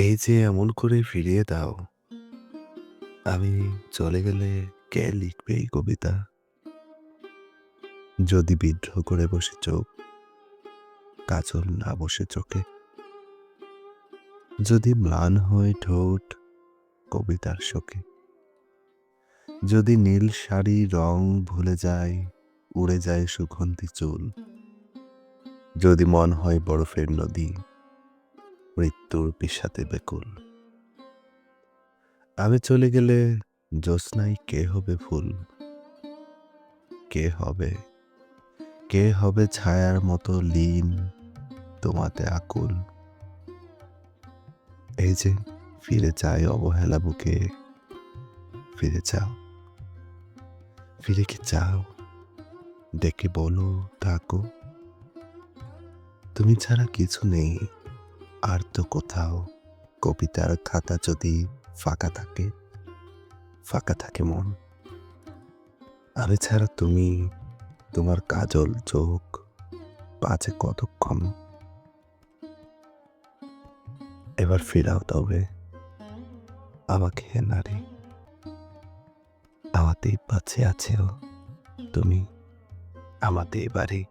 এই যে এমন করে ফিরিয়ে দাও। আমি চলে গেলে কে লিখবে এই কবিতা? যদি বিদ্রোহ করে বসে চোখ, কাজল না বসে চোখে। যদি ম্লান হয় ঠোঁট, কবিতার শোকে। যদি নীল শাড়ি রং ভুলে যায়, উড়ে যায় সুগন্ধি চুল। যদি মন হয় বরফের নদী মৃত্যুর বিষাতে বেকুল আমি চলে গেলে জ্যোৎস্নায় কে হবে ফুল? কে হবে? কে হবে ছায়ার মতো লীন তোমাতে আকুল? এই যে ফিরে চাই অবহেলা বুকে। ফিরে চাও। ফিরে কি চাও? দেখে বলো থাকো তুমি ছাড়া কিছু নেই। আর তো কোথাও কবিতার খাতা যদি ফাঁকা থাকে ফাঁকা থাকে মন। আমি ছাড়া তুমি, তোমার কাজল চোখ পাচে কতক্ষণ? এবার ফিরাও তবে। আমাকে নারী আমাতেই পাচ্ছে আছেও তুমি আমাদের বাড়ি।